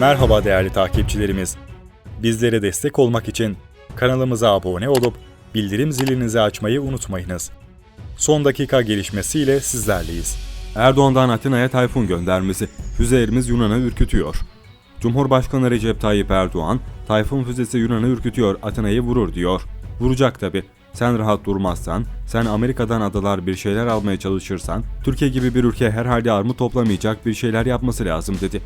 Merhaba değerli takipçilerimiz. Bizlere destek olmak için kanalımıza abone olup bildirim zilinizi açmayı unutmayınız. Son dakika gelişmesiyle sizlerleyiz. Erdoğan'dan Atina'ya tayfun göndermesi. Füzelerimiz Yunan'ı ürkütüyor. Cumhurbaşkanı Recep Tayyip Erdoğan, tayfun füzesi Yunan'ı ürkütüyor, Atina'yı vurur diyor. Vuracak tabi. Sen rahat durmazsan, sen Amerika'dan adalar bir şeyler almaya çalışırsan, Türkiye gibi bir ülke herhalde armut toplamayacak bir şeyler yapması lazım dedi.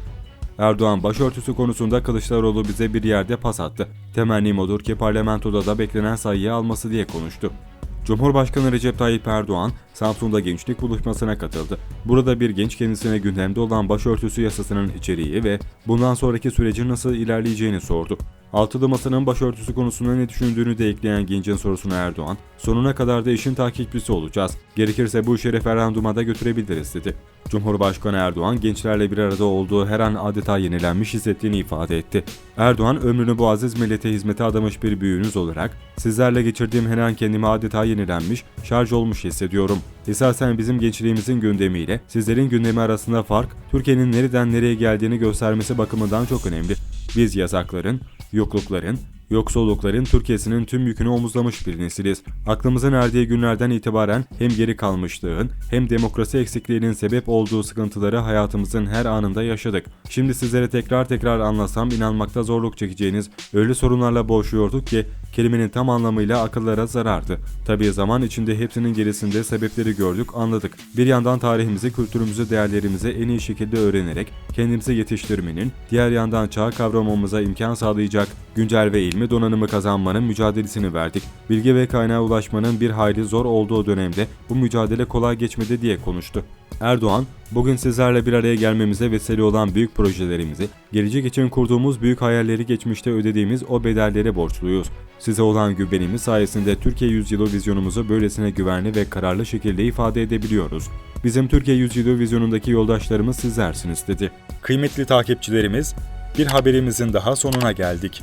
Erdoğan başörtüsü konusunda Kılıçdaroğlu bize bir yerde pas attı. Temennim odur ki parlamentoda da beklenen sayıyı alması diye konuştu. Cumhurbaşkanı Recep Tayyip Erdoğan, Samsun'da gençlik buluşmasına katıldı. Burada bir genç kendisine gündemde olan başörtüsü yasasının içeriği ve bundan sonraki sürecin nasıl ilerleyeceğini sordu. Altılı Masa'nın başörtüsü konusunda ne düşündüğünü de ekleyen gencin sorusuna Erdoğan, sonuna kadar da işin takipçisi olacağız. Gerekirse bu işi referanduma da götürebiliriz dedi. Cumhurbaşkanı Erdoğan gençlerle bir arada olduğu her an adeta yenilenmiş hissettiğini ifade etti. Erdoğan ömrünü bu aziz millete hizmete adamış bir büyüğünüz olarak sizlerle geçirdiğim her an kendimi adeta yenilenmiş, şarj olmuş hissediyorum. Esasen bizim gençliğimizin gündemiyle sizlerin gündemi arasında fark, Türkiye'nin nereden nereye geldiğini göstermesi bakımından çok önemli. Biz yasakların, yoklukların, yoksullukların Türkiye'sinin tüm yükünü omuzlamış bir nesiliz. Aklımızın erdiği günlerden itibaren hem geri kalmışlığın hem demokrasi eksikliğinin sebep olduğu sıkıntıları hayatımızın her anında yaşadık. Şimdi sizlere tekrar tekrar anlasam inanmakta zorluk çekeceğiniz öyle sorunlarla boğuşuyorduk ki kelimenin tam anlamıyla akıllara zarardı. Tabii zaman içinde hepsinin gerisinde sebepleri gördük, anladık. Bir yandan tarihimizi, kültürümüzü, değerlerimizi en iyi şekilde öğrenerek kendimizi yetiştirmenin, diğer yandan çağ kavramamıza imkan sağlayacak güncel ve ilmi donanımı kazanmanın mücadelesini verdik. Bilgi ve kaynağa ulaşmanın bir hayli zor olduğu dönemde bu mücadele kolay geçmedi diye konuştu. Erdoğan, bugün sizlerle bir araya gelmemize vesile olan büyük projelerimizi, gelecek için kurduğumuz büyük hayalleri geçmişte ödediğimiz o bedellere borçluyuz. Size olan güvenimiz sayesinde Türkiye Yüzyılı vizyonumuzu böylesine güvenli ve kararlı şekilde ifade edebiliyoruz. Bizim Türkiye Yüzyılı vizyonundaki yoldaşlarımız sizlersiniz dedi. Kıymetli takipçilerimiz, bir haberimizin daha sonuna geldik.